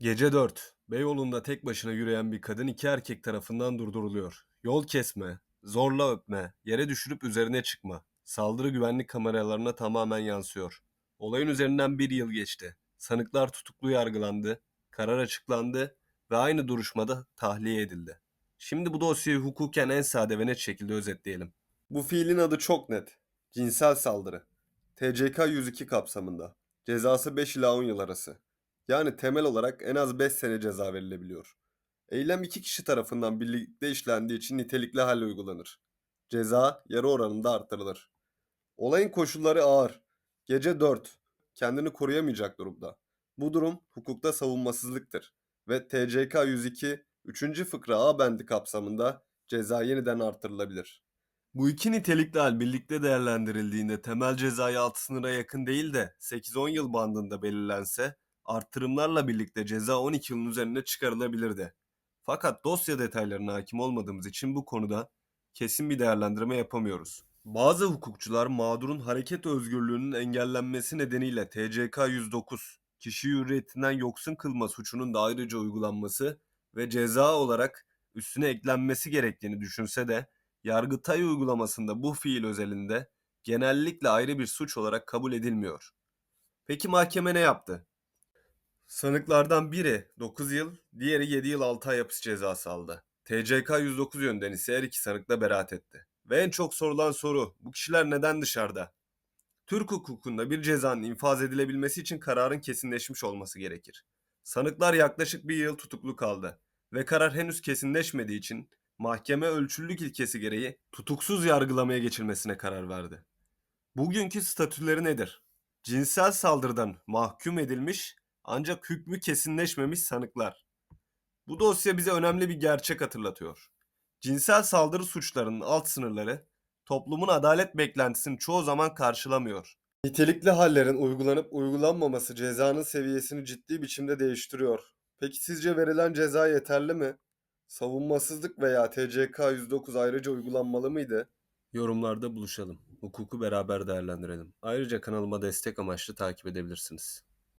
Gece 4. Beyoğlu'nda tek başına yürüyen bir kadın iki erkek tarafından durduruluyor. Yol kesme, zorla öpme, yere düşürüp üzerine çıkma. Saldırı güvenlik kameralarına tamamen yansıyor. Olayın üzerinden bir yıl geçti. Sanıklar tutuklu yargılandı, karar açıklandı ve aynı duruşmada tahliye edildi. Şimdi bu dosyayı hukuken en sade ve net şekilde özetleyelim. Bu fiilin adı çok net. Cinsel saldırı. TCK 102 kapsamında. Cezası 5 ila 10 yıl arası. Yani temel olarak en az 5 sene ceza verilebiliyor. Eylem iki kişi tarafından birlikte işlendiği için nitelikli hal uygulanır. Ceza yarı oranında artırılır. Olayın koşulları ağır. Gece 4. Kendini koruyamayacak durumda. Bu durum hukukta savunmasızlıktır ve TCK 102 3. fıkra A bendi kapsamında ceza yeniden artırılabilir. Bu iki nitelikli hal birlikte değerlendirildiğinde temel cezayı alt sınıra yakın değil de 8-10 yıl bandında belirlense artırımlarla birlikte ceza 12 yılın üzerine çıkarılabilirdi. Fakat dosya detaylarına hakim olmadığımız için bu konuda kesin bir değerlendirme yapamıyoruz. Bazı hukukçular mağdurun hareket özgürlüğünün engellenmesi nedeniyle TCK 109 kişi hürriyetinden yoksun kılma suçunun da ayrıca uygulanması ve ceza olarak üstüne eklenmesi gerektiğini düşünse de Yargıtay uygulamasında bu fiil özelinde genellikle ayrı bir suç olarak kabul edilmiyor. Peki mahkeme ne yaptı? Sanıklardan biri 9 yıl, diğeri 7 yıl 6 ay hapis cezası aldı. TCK 109 yönden ise her iki sanık da beraat etti. Ve en çok sorulan soru bu kişiler neden dışarıda? Türk hukukunda bir cezanın infaz edilebilmesi için kararın kesinleşmiş olması gerekir. Sanıklar yaklaşık bir yıl tutuklu kaldı ve karar henüz kesinleşmediği için mahkeme ölçülülük ilkesi gereği tutuksuz yargılamaya geçilmesine karar verdi. Bugünkü statüleri nedir? Cinsel saldırıdan mahkum edilmiş ancak hükmü kesinleşmemiş sanıklar. Bu dosya bize önemli bir gerçek hatırlatıyor. Cinsel saldırı suçlarının alt sınırları toplumun adalet beklentisini çoğu zaman karşılamıyor. Nitelikli hallerin uygulanıp uygulanmaması cezanın seviyesini ciddi biçimde değiştiriyor. Peki sizce verilen ceza yeterli mi? Savunmasızlık veya TCK 109 ayrıca uygulanmalı mıydı? Yorumlarda buluşalım. Hukuku beraber değerlendirelim. Ayrıca kanalıma destek amaçlı takip edebilirsiniz.